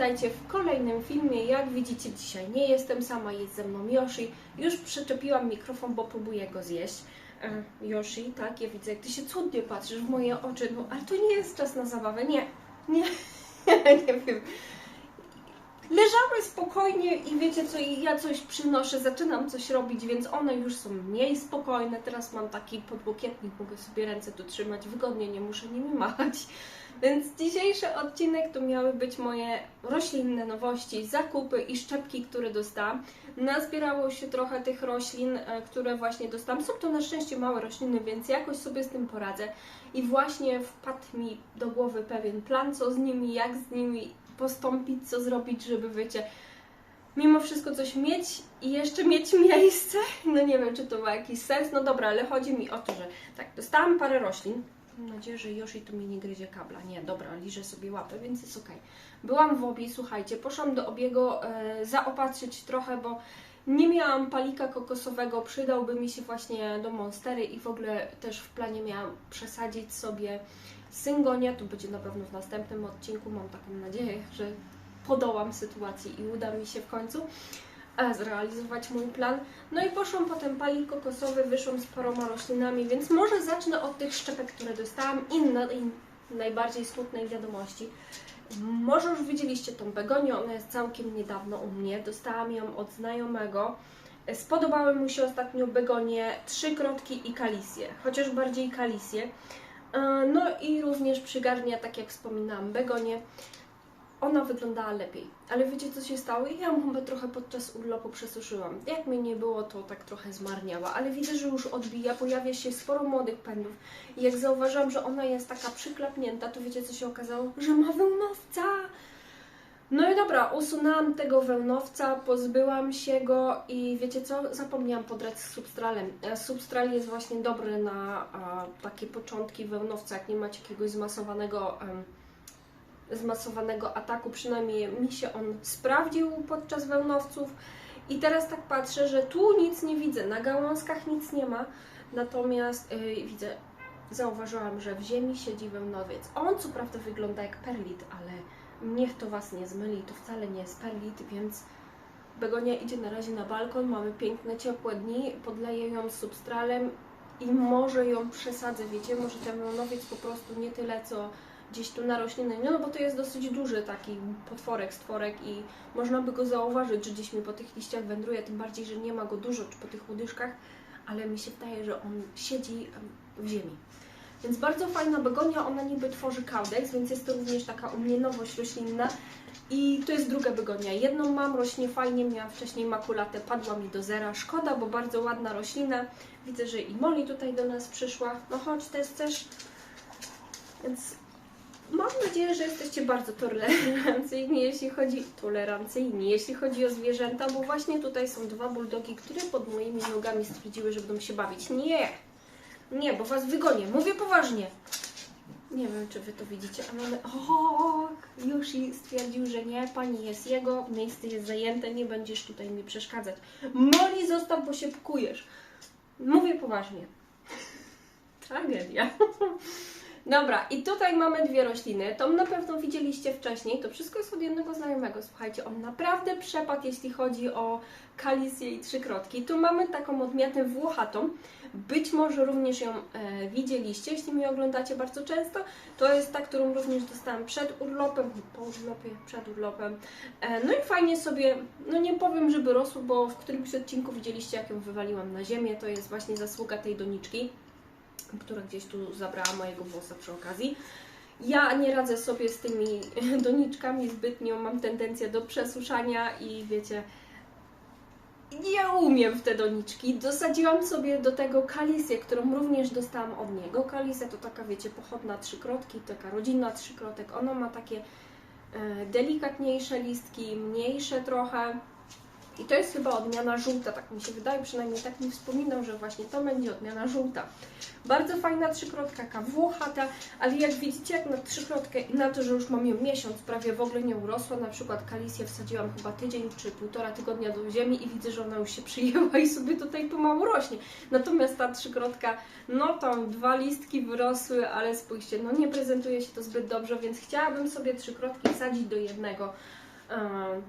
witajcie w kolejnym filmie. Jak widzicie, dzisiaj nie jestem sama, jest ze mną Yoshi. Już przyczepiłam mikrofon, bo próbuję go zjeść. E, Yoshi, tak, ja widzę, jak ty się cudnie patrzysz w moje oczy, no ale to nie jest czas na zabawę, nie, nie, nie wiem. Leżamy spokojnie i wiecie co, ja coś przynoszę, zaczynam coś robić, więc one już są mniej spokojne. Teraz mam taki podłokietnik, mogę sobie ręce tu trzymać wygodnie, nie muszę nimi machać. Więc dzisiejszy odcinek to miały być moje roślinne nowości, zakupy i szczepki, które dostałam. Nazbierało się trochę tych roślin, e, które właśnie dostałam. Są to na szczęście małe rośliny, więc jakoś sobie z tym poradzę. I właśnie wpadł mi do głowy pewien plan, co z nimi, jak z nimi postąpić, co zrobić, żeby wiecie, mimo wszystko coś mieć i jeszcze mieć miejsce. No nie wiem, czy to ma jakiś sens. No dobra, ale chodzi mi o to, że tak, dostałam parę roślin. Mam nadzieję, że Yoshi tu mi nie gryzie kabla. Nie, dobra, liżę sobie łapę, więc jest okej. Byłam w obie, słuchajcie, poszłam do obiego e, zaopatrzyć trochę, bo nie miałam palika kokosowego, przydałby mi się właśnie do monstery i w ogóle też w planie miałam przesadzić sobie syngonia. To będzie na pewno w następnym odcinku, mam taką nadzieję, że podołam sytuacji i uda mi się w końcu zrealizować mój plan. No i poszłam potem palik kokosowy, wyszłam z paroma roślinami, więc może zacznę od tych szczepek, które dostałam i, na, i najbardziej smutnej wiadomości. Może już widzieliście tą begonię, ona jest całkiem niedawno u mnie, dostałam ją od znajomego. Spodobały mu się ostatnio begonie, trzy krotki i kalisję, chociaż bardziej kalisję. E, No i również przygarnia, tak jak wspominałam, begonie. Ona wyglądała lepiej, ale wiecie co się stało? Ja ją chyba trochę podczas urlopu przesuszyłam. Jak mnie nie było, to tak trochę zmarniała, ale widzę, że już odbija, pojawia się sporo młodych pędów. I jak zauważyłam, że ona jest taka przyklapnięta, to wiecie co się okazało? Że ma wełnowca! No i dobra, usunęłam tego wełnowca, pozbyłam się go i wiecie co? Zapomniałam podrać z substralem. E, Substral jest właśnie dobry na a, takie początki wełnowca, jak nie macie jakiegoś zmasowanego, zmasowanego ataku, przynajmniej mi się on sprawdził podczas wełnowców. I teraz tak patrzę, że tu nic nie widzę, na gałązkach nic nie ma, natomiast yy, widzę, zauważyłam, że w ziemi siedzi wełnowiec. On co prawda wygląda jak perlit, ale niech to Was nie zmyli, to wcale nie jest perlit, więc Begonia idzie na razie na balkon, mamy piękne, ciepłe dni, podleję ją substralem i może ją przesadzę, wiecie, może ten wełnowiec po prostu nie tyle, co gdzieś tu na rośliny, no, no bo to jest dosyć duży taki potworek, stworek i można by go zauważyć, że gdzieś mi po tych liściach wędruje, tym bardziej, że nie ma go dużo, czy po tych łodyżkach, ale mi się wydaje, że on siedzi w ziemi. Więc bardzo fajna begonia, ona niby tworzy kaudeks, więc jest to również taka u mnie nowość roślinna. I to jest druga begonia. Jedną mam, rośnie fajnie, miałam wcześniej makulatę, padła mi do zera. Szkoda, bo bardzo ładna roślina. Widzę, że i Molly tutaj do nas przyszła. No chodź, też chcesz. Więc mam nadzieję, że jesteście bardzo tolerancyjni, jeśli chodzi tolerancyjni, jeśli chodzi o zwierzęta, bo właśnie tutaj są dwa buldogi, które pod moimi nogami stwierdziły, że będą się bawić. Nie! Nie, bo was wygonię. Mówię poważnie. Nie wiem, czy wy to widzicie, a mamy... O, Yoshi stwierdził, że nie, pani jest jego, miejsce jest zajęte, nie będziesz tutaj mi przeszkadzać. Moli, zostaw, bo się pkujesz. Mówię poważnie. Tragedia. Dobra, i tutaj mamy dwie rośliny. Tą na pewno widzieliście wcześniej. To wszystko jest od jednego znajomego. Słuchajcie, on naprawdę przepadł, jeśli chodzi o kalisję i trzykrotki. Tu mamy taką odmianę włochatą. Być może również ją e, widzieliście, jeśli mnie oglądacie bardzo często. To jest ta, którą również dostałam przed urlopem, po urlopie, przed urlopem. E, no i fajnie sobie, no nie powiem, żeby rosło, bo w którymś odcinku widzieliście, jak ją wywaliłam na ziemię. To jest właśnie zasługa tej doniczki która gdzieś tu zabrała mojego włosa przy okazji. Ja nie radzę sobie z tymi doniczkami zbytnio, mam tendencję do przesuszania i wiecie, nie umiem w te doniczki. Dosadziłam sobie do tego kalisję, którą również dostałam od niego. Kalisja to taka, wiecie, pochodna trzykrotki, taka rodzina trzykrotek. Ona ma takie e, delikatniejsze listki, mniejsze trochę. I to jest chyba odmiana żółta, tak mi się wydaje, przynajmniej tak mi wspominał, że właśnie to będzie odmiana żółta. Bardzo fajna trzykrotka, taka włochata, ale jak widzicie, jak na trzykrotkę i na to, że już mam ją miesiąc, prawie w ogóle nie urosła, na przykład kalisję wsadziłam chyba tydzień czy półtora tygodnia do ziemi i widzę, że ona już się przyjęła i sobie tutaj pomału rośnie. Natomiast ta trzykrotka, no tam dwa listki wyrosły, ale spójrzcie, no nie prezentuje się to zbyt dobrze, więc chciałabym sobie trzykrotki wsadzić do jednego e,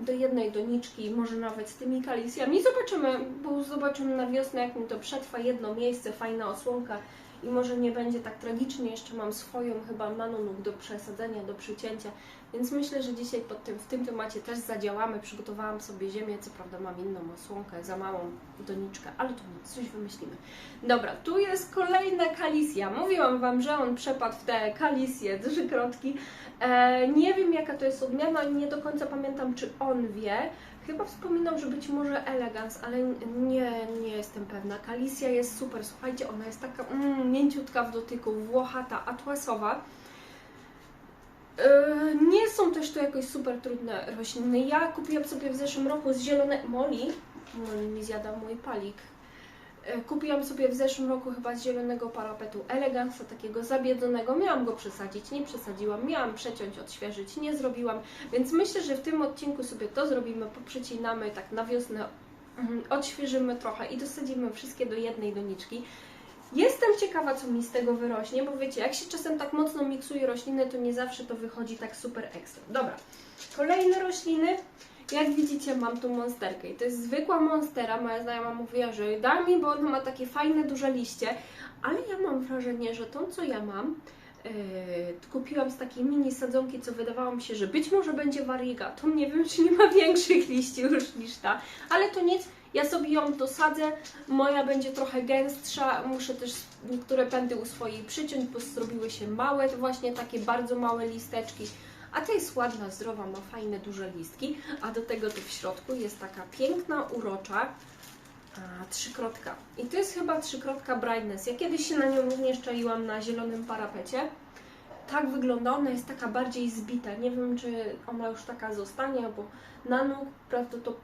do jednej doniczki, może nawet z tymi kalisjami. Zobaczymy, bo zobaczymy na wiosnę, jak mi to przetrwa jedno miejsce, fajna osłonka i może nie będzie tak tragicznie. Jeszcze mam swoją chyba nanonóg do przesadzenia, do przycięcia, więc myślę, że dzisiaj pod tym, w tym temacie też zadziałamy. Przygotowałam sobie ziemię, co prawda mam inną osłonkę, za małą doniczkę, ale to nic, coś wymyślimy. Dobra, tu jest kolejna kalisja. Mówiłam Wam, że on przepadł w te kalisje, trzykrotki. E, nie wiem jaka to jest odmiana, nie do końca pamiętam czy on wie. Chyba wspominał, że być może elegans, ale nie, nie jestem pewna. Kalisja jest super, słuchajcie, ona jest taka mm, mięciutka w dotyku, włochata, atłasowa. E, Nie są też to jakoś super trudne rośliny. Ja kupiłam sobie w zeszłym roku z zielone moli. Moli mi zjada mój palik. E, Kupiłam sobie w zeszłym roku chyba z zielonego parapetu elegansa, takiego zabiedzonego. Miałam go przesadzić, nie przesadziłam. Miałam przeciąć, odświeżyć, nie zrobiłam. Więc myślę, że w tym odcinku sobie to zrobimy, poprzecinamy tak na wiosnę, mhm, odświeżymy trochę i dosadzimy wszystkie do jednej doniczki. Jestem ciekawa, co mi z tego wyrośnie, bo wiecie, jak się czasem tak mocno miksuje rośliny, to nie zawsze to wychodzi tak super ekstra. Dobra, kolejne rośliny. Jak widzicie, mam tu monsterkę i to jest zwykła monstera. Moja znajoma mówiła, że da mi, bo ona ma takie fajne, duże liście, ale ja mam wrażenie, że tą, co ja mam, yy, kupiłam z takiej mini sadzonki, co wydawało mi się, że być może będzie wariga. To nie wiem, czy nie ma większych liści już niż ta, ale to nic. Ja sobie ją dosadzę, moja będzie trochę gęstsza, muszę też niektóre pędy u swojej przyciąć, bo zrobiły się małe, właśnie takie bardzo małe listeczki. A ta jest ładna, zdrowa, ma fajne, duże listki, a do tego tu w środku jest taka piękna, urocza a, trzykrotka. I to jest chyba trzykrotka Brightness. Ja kiedyś się na nią również czaiłam na zielonym parapecie. Tak wygląda, ona jest taka bardziej zbita. Nie wiem, czy ona już taka zostanie, bo na nóg, prawdopodobnie,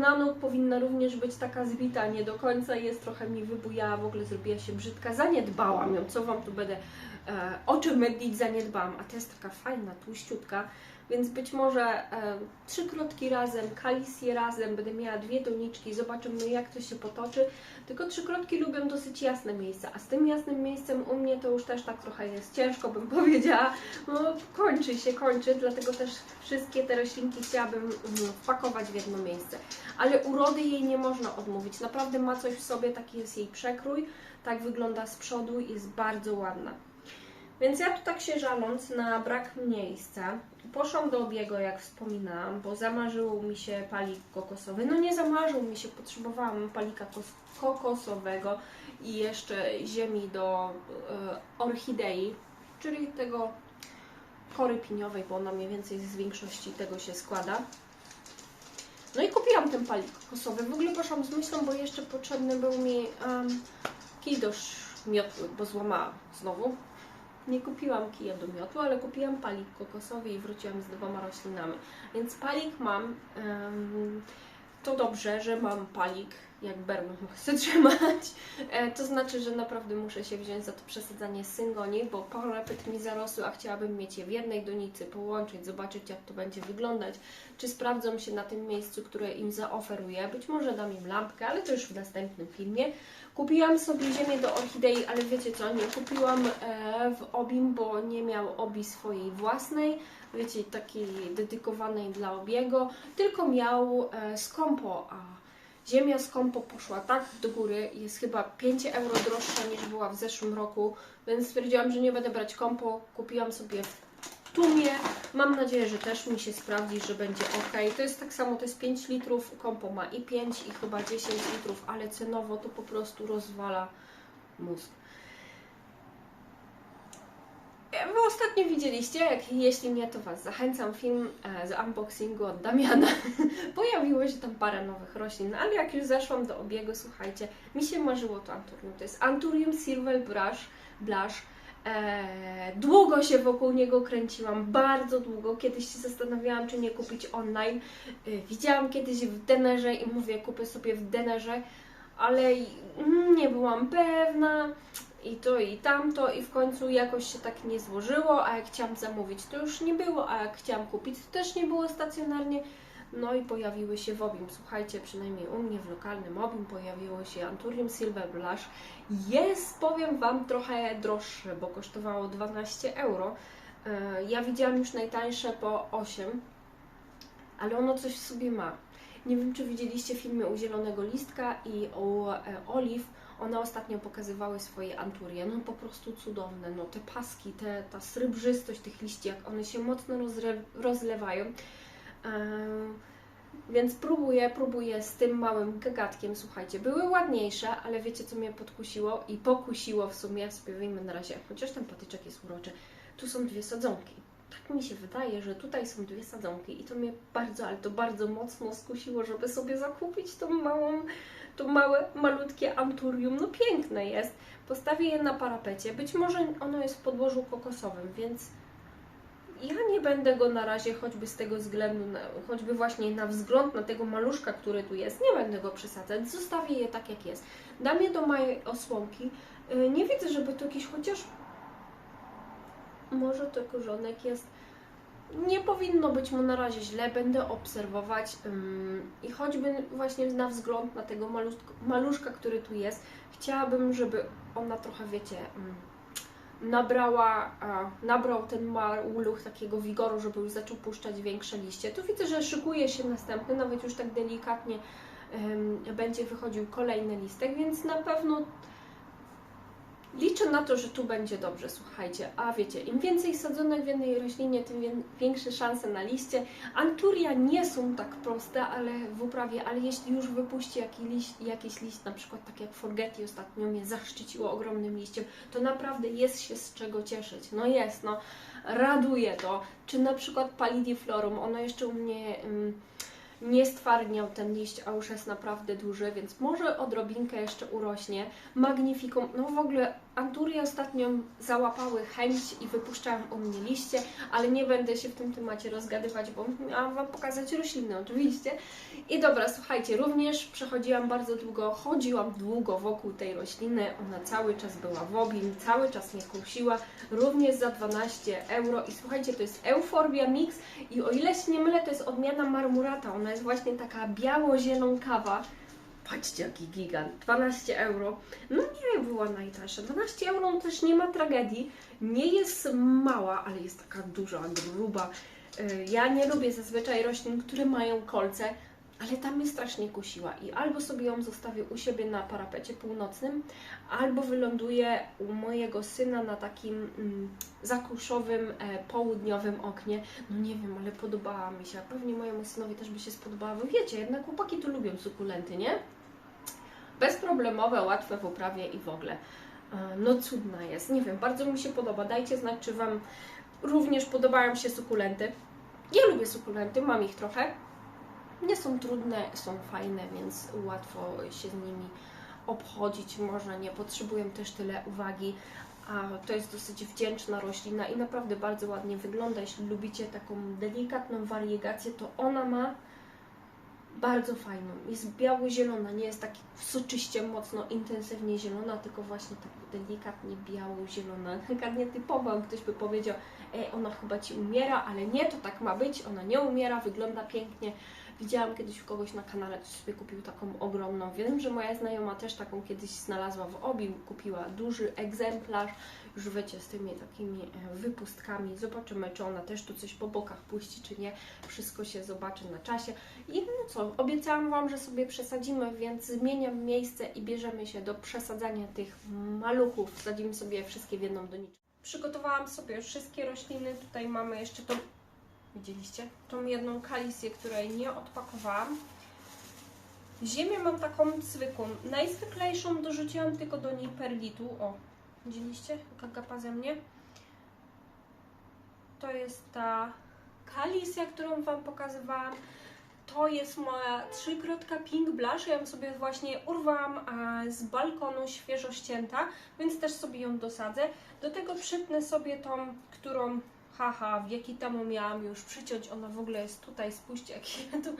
na nóg powinna również być taka zbita, nie do końca. Jest, trochę mi wybujała, w ogóle zrobiła się brzydka, zaniedbałam ją, co Wam tu będę e, oczy mydlić, zaniedbałam, a to jest taka fajna, tłuściutka, więc być może e, trzy krotki razem, kalisję razem, będę miała dwie doniczki, zobaczymy jak to się potoczy, tylko trzy krotki lubią dosyć jasne miejsca, a z tym jasnym miejscem u mnie to już też tak trochę jest ciężko, bym powiedziała, no kończy się, kończy, dlatego też wszystkie te roślinki chciałabym mm, wpakować w jedno miejsce. Ale urody jej nie można odmówić. Naprawdę ma coś w sobie, taki jest jej przekrój. Tak wygląda z przodu jest bardzo ładna. Więc ja tu tak się żaląc na brak miejsca, poszłam do obiegu, jak wspominałam, bo zamarzył mi się palik kokosowy. No nie zamarzył mi się, potrzebowałam palika kos- kokosowego i jeszcze ziemi do e, orchidei, czyli tego kory piniowej, bo ona mniej więcej z większości tego się składa. No i kupiłam ten palik kokosowy. W ogóle poszłam z myślą, bo jeszcze potrzebny był mi um, kij do miotły, bo złamałam znowu. Nie kupiłam kija do miotły, ale kupiłam palik kokosowy i wróciłam z dwoma roślinami. Więc palik mam. to dobrze, że mam palik, jak bermud chcę trzymać. E, to znaczy, że naprawdę muszę się wziąć za to przesadzanie syngoni, bo parapet mi zarosły, a chciałabym mieć je w jednej donicy, połączyć, zobaczyć jak to będzie wyglądać, czy sprawdzą się na tym miejscu, które im zaoferuję. Być może dam im lampkę, ale to już w następnym filmie. Kupiłam sobie ziemię do orchidei, ale wiecie co, nie kupiłam e, w obim, bo nie miał obi swojej własnej, wiecie, takiej dedykowanej dla obiego, tylko miał e, skompo, a ziemia skompo poszła tak do góry, jest chyba 5 euro droższa niż była w zeszłym roku, więc stwierdziłam, że nie będę brać kompo, kupiłam sobie w tłumie, mam nadzieję, że też mi się sprawdzi, że będzie ok. To jest tak samo, to jest 5 litrów, kompo ma i 5 i chyba 10 litrów, ale cenowo to po prostu rozwala mózg. Wy ostatnio widzieliście, jak jeśli nie, to Was zachęcam, film e, z unboxingu od Damiana. Pojawiło się tam parę nowych roślin, ale jak już zeszłam do obiegu, słuchajcie, mi się marzyło to anturium. To jest Anturium Silver Brush, Blush. E, długo się wokół niego kręciłam, bardzo długo. Kiedyś się zastanawiałam, czy nie kupić online. E, widziałam kiedyś w denerze i mówię, kupię sobie w denerze, ale mm, nie byłam pewna i to i tamto i w końcu jakoś się tak nie złożyło, a jak chciałam zamówić to już nie było, a jak chciałam kupić to też nie było stacjonarnie. No i pojawiły się w Obim, słuchajcie, przynajmniej u mnie w lokalnym Obim pojawiło się Anturium Silver Blush. Jest, powiem Wam, trochę droższe, bo kosztowało 12 euro. E, Ja widziałam już najtańsze po 8 ale ono coś w sobie ma. Nie wiem, czy widzieliście filmy u Zielonego Listka i u e, Olive. One ostatnio pokazywały swoje anturie. No po prostu cudowne. No te paski, te, ta srebrzystość tych liści, jak one się mocno rozre, rozlewają. Em, więc próbuję, próbuję z tym małym gagatkiem, słuchajcie, były ładniejsze, ale wiecie co mnie podkusiło i pokusiło w sumie, sobie wyjmę na razie, chociaż ten patyczek jest uroczy, tu są dwie sadzonki. Tak mi się wydaje, że tutaj są dwie sadzonki i to mnie bardzo, ale to bardzo mocno skusiło, żeby sobie zakupić tą małą, to małe, malutkie anturium. No piękne jest. Postawię je na parapecie. Być może ono jest w podłożu kokosowym, więc ja nie będę go na razie, choćby z tego względu, na, choćby właśnie na wzgląd na tego maluszka, który tu jest, nie będę go przesadzać. Zostawię je tak, jak jest. Dam je do mojej osłonki. Yy, Nie widzę, żeby to jakiś chociaż może to korzonek jest. Nie powinno być mu na razie źle, będę obserwować i choćby właśnie na wzgląd na tego maluszka, który tu jest, chciałabym, żeby ona trochę, wiecie, nabrała, nabrał ten maluch takiego wigoru, żeby już zaczął puszczać większe liście. Tu widzę, że szykuje się następny, nawet już tak delikatnie będzie wychodził kolejny listek, więc na pewno Liczę na to, że tu będzie dobrze, słuchajcie. A wiecie, im więcej sadzonek w jednej roślinie, tym wię- większe szanse na liście. Anturia nie są tak proste, ale w uprawie, ale jeśli już wypuści jakiś liść, jakiś liść, na przykład tak jak Forgeti ostatnio mnie zaszczyciło ogromnym liściem, to naprawdę jest się z czego cieszyć. No jest, no raduje to. Czy na przykład Palidiflorum, ono jeszcze u mnie... ym, nie stwardniał ten liść, a już jest naprawdę duży, więc może odrobinkę jeszcze urośnie. Magnifikum, no w ogóle Anturie ostatnio załapały chęć i wypuszczałam u mnie liście, ale nie będę się w tym temacie rozgadywać, bo miałam Wam pokazać rośliny oczywiście. I dobra, słuchajcie, również przechodziłam bardzo długo, chodziłam długo wokół tej rośliny, ona cały czas była w obim, cały czas mnie kusiła, również za 12 euro i słuchajcie, to jest Euphorbia Mix i o ile się nie mylę, to jest odmiana marmurata, ona jest właśnie taka biało-zielonkawa, Patrzcie, jaki gigant. 12 euro. No była najtańsza. 12 euro no też nie ma tragedii. Nie jest mała, ale jest taka duża, gruba. Yy, Ja nie lubię zazwyczaj roślin, które mają kolce, ale tam mnie strasznie kusiła. I albo sobie ją zostawię u siebie na parapecie północnym, albo wyląduje u mojego syna na takim mm, zakuszowym, e, południowym oknie. No nie wiem, ale podobała mi się. Pewnie mojemu synowi też by się spodobała. Bo wiecie, jednak chłopaki tu lubią sukulenty, nie? Bezproblemowe, łatwe w uprawie i w ogóle. E, No cudna jest. Nie wiem, bardzo mi się podoba. Dajcie znać, czy Wam również podobają się sukulenty. Ja lubię sukulenty, mam ich trochę. Nie są trudne, są fajne, więc łatwo się z nimi obchodzić. Może nie potrzebują też tyle uwagi. A to jest dosyć wdzięczna roślina i naprawdę bardzo ładnie wygląda. Jeśli lubicie taką delikatną wariegację, to ona ma bardzo fajną. Jest biało-zielona, nie jest tak soczyście, mocno, intensywnie zielona, tylko właśnie tak delikatnie biało-zielona. Taka nietypowa, ktoś by powiedział, e, ona chyba Ci umiera, ale nie, to tak ma być, ona nie umiera, wygląda pięknie. Widziałam kiedyś u kogoś na kanale, ktoś sobie kupił taką ogromną. Wiem, że moja znajoma też taką kiedyś znalazła w obił, kupiła duży egzemplarz, już wiecie, z tymi takimi e, wypustkami. Zobaczymy, czy ona też tu coś po bokach puści, czy nie. Wszystko się zobaczy na czasie. I no co, obiecałam Wam, że sobie przesadzimy, więc zmieniam miejsce i bierzemy się do przesadzania tych maluchów. Wsadzimy sobie wszystkie w jedną doniczkę. Przygotowałam sobie wszystkie rośliny. Tutaj mamy jeszcze tą, widzieliście, tą jedną kalisję, której nie odpakowałam. Ziemię mam taką zwykłą. Najzwyklejszą dorzuciłam tylko do niej perlitu. O, widzieliście? Jaka gapa ze mnie? To jest ta kalisja, którą Wam pokazywałam. To jest moja trzykrotka Pink Blush. Ja ją sobie właśnie urwałam z balkonu świeżo ścięta, więc też sobie ją dosadzę. Do tego przytnę sobie tą, którą, haha, wieki temu miałam już przyciąć. Ona w ogóle jest tutaj, spójrzcie, jaki ja tu...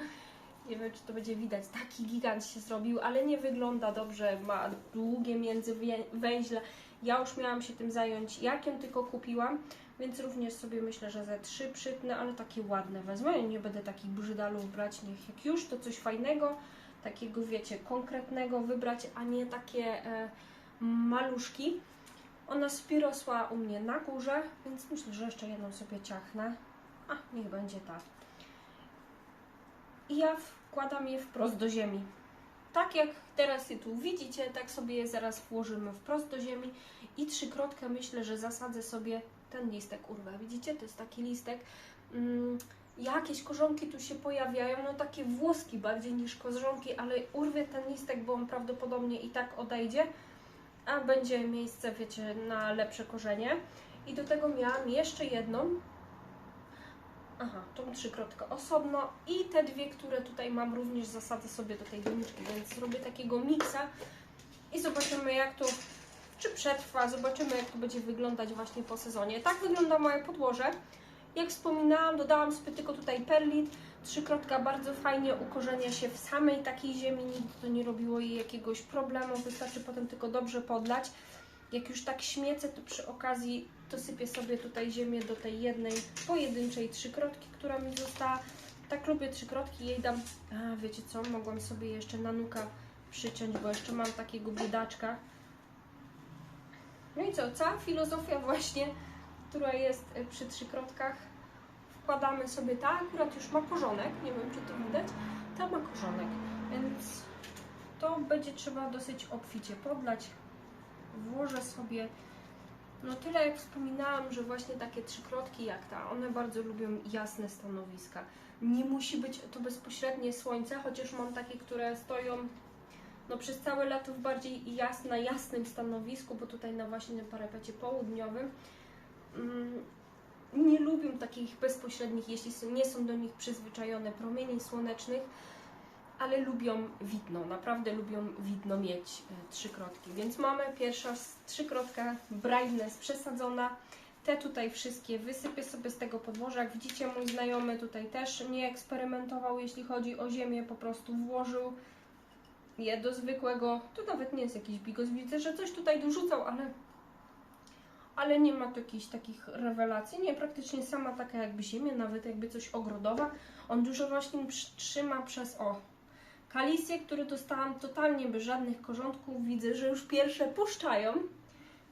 Nie wiem, czy to będzie widać. Taki gigant się zrobił, ale nie wygląda dobrze. Ma długie międzywęźle. Ja już miałam się tym zająć, jak ją tylko kupiłam. Więc również sobie myślę, że ze trzy przytnę, ale takie ładne wezmę. Nie będę takich brzydalów brać. Niech jak już, to coś fajnego, takiego wiecie, konkretnego wybrać, a nie takie e, maluszki. Ona spirosła u mnie na górze, więc myślę, że jeszcze jedną sobie ciachnę. A, niech będzie ta. i ja wkładam je wprost do ziemi. Tak jak teraz je tu widzicie, tak sobie je zaraz włożymy wprost do ziemi i trzykrotkę myślę, że zasadzę sobie ten listek urwę. Widzicie, to jest taki listek. Mm, jakieś korzonki tu się pojawiają, no takie włoski bardziej niż korzonki, ale urwię ten listek, bo on prawdopodobnie i tak odejdzie, a będzie miejsce, wiecie, na lepsze korzenie. I do tego miałam jeszcze jedną, aha, tą trzykrotkę osobno i te dwie, które tutaj mam również zasadzę sobie do tej doniczki, więc zrobię takiego miksa i zobaczymy jak to, czy przetrwa, zobaczymy jak to będzie wyglądać właśnie po sezonie. Tak wygląda moje podłoże. Jak wspominałam, dodałam sobie tylko tutaj perlit. Trzykrotka bardzo fajnie ukorzenia się w samej takiej ziemi, nigdy to nie robiło jej jakiegoś problemu, wystarczy potem tylko dobrze podlać. Jak już tak śmiecę, to przy okazji dosypię sobie tutaj ziemię do tej jednej pojedynczej trzykrotki, która mi została. Tak lubię trzykrotki, jej dam, a wiecie co, mogłam sobie jeszcze na nuka przyciąć, bo jeszcze mam takiego biedaczka. No i co, cała filozofia właśnie która jest y, przy trzykrotkach. Wkładamy sobie ta, akurat już ma korzonek, nie wiem czy to widać, ta ma korzonek, więc to będzie trzeba dosyć obficie podlać. Włożę sobie, no tyle jak wspominałam, że właśnie takie trzykrotki jak ta, one bardzo lubią jasne stanowiska. Nie musi być to bezpośrednie słońce, chociaż mam takie, które stoją no przez całe lato w bardziej jasnym stanowisku, bo tutaj na właśnie na parapecie południowym takich bezpośrednich, jeśli nie są do nich przyzwyczajone promieni słonecznych, ale lubią widno, naprawdę lubią widno mieć e, trzykrotki. Więc mamy pierwsza trzykrotka brightness przesadzona. Te tutaj wszystkie wysypię sobie z tego podłoża. Jak widzicie, mój znajomy tutaj też nie eksperymentował, jeśli chodzi o ziemię, po prostu włożył je do zwykłego, to nawet nie jest jakiś bigos, widzę, że coś tutaj dorzucał, ale ale nie ma tu jakichś takich rewelacji. Nie, praktycznie sama taka jakby ziemia, nawet jakby coś ogrodowa. On dużo roślin trzyma przez o. Kalisję, które dostałam totalnie bez żadnych korzątków, widzę, że już pierwsze puszczają,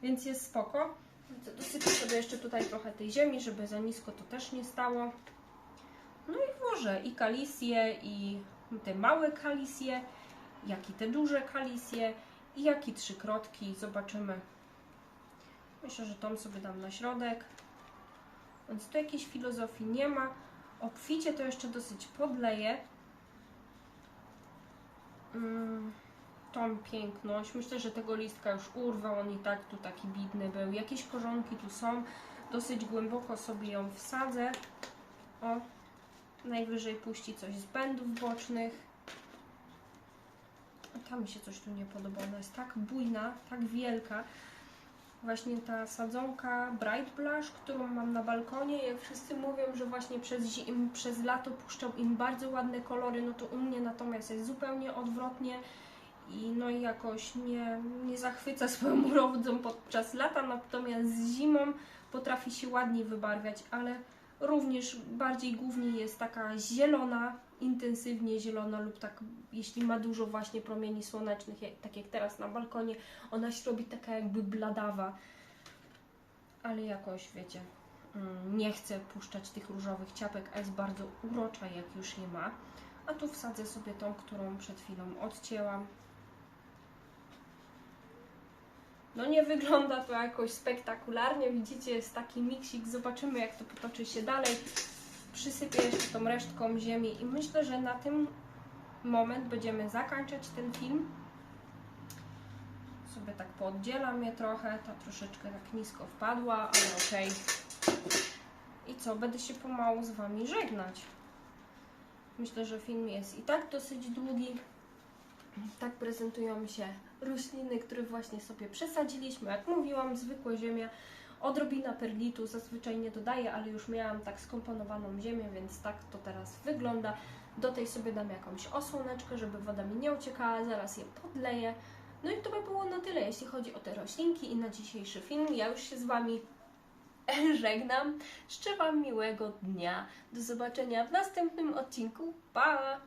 więc jest spoko. Dosypię sobie jeszcze tutaj trochę tej ziemi, żeby za nisko to też nie stało. No i włożę i kalisję, i te małe kalisje, jak i te duże kalisje, i jak i trzykrotki. Zobaczymy, Myślę, że tą sobie dam na środek. Więc tu jakiejś filozofii nie ma. Obficie to jeszcze dosyć podleję. Mm, tą piękność. Myślę, że tego listka już urwał. On i tak tu taki bidny był. Jakieś korzonki tu są. Dosyć głęboko sobie ją wsadzę. O, najwyżej puści coś z będów bocznych. Tam mi się coś tu nie podoba. Ona jest tak bujna, tak wielka właśnie ta sadzonka Bright Blush, którą mam na balkonie. Jak wszyscy mówią, że właśnie przez, zim, przez lato puszczą im bardzo ładne kolory, no to u mnie natomiast jest zupełnie odwrotnie i no i jakoś nie, nie zachwyca swoją urodzą podczas lata, natomiast zimą potrafi się ładniej wybarwiać, ale również bardziej głównie jest taka zielona, intensywnie zielona lub tak, jeśli ma dużo właśnie promieni słonecznych, jak, tak jak teraz na balkonie, ona się robi taka jakby bladawa, ale jakoś wiecie, mm, nie chcę puszczać tych różowych ciapek, a jest bardzo urocza jak już je ma. A tu wsadzę sobie tą, którą przed chwilą odcięłam. No nie wygląda to jakoś spektakularnie, widzicie, jest taki miksik, zobaczymy jak to potoczy się dalej. Przysypię jeszcze tą resztką ziemi i myślę, że na tym moment będziemy zakończać ten film. Sobie tak pooddzielam je trochę, ta troszeczkę tak nisko wpadła, ale okej. I co, będę się pomału z Wami żegnać. Myślę, że film jest i tak dosyć długi. Tak prezentują się rośliny, które właśnie sobie przesadziliśmy. Jak mówiłam, zwykłe ziemia, odrobina perlitu, zazwyczaj nie dodaję, ale już miałam tak skomponowaną ziemię, więc tak to teraz wygląda. Do tej sobie dam jakąś osłoneczkę, żeby woda mi nie uciekała, zaraz je podleję. No i to by było na tyle, jeśli chodzi o te roślinki i na dzisiejszy film. Ja już się z Wami żegnam. Życzę Wam miłego dnia. Do zobaczenia w następnym odcinku. Pa!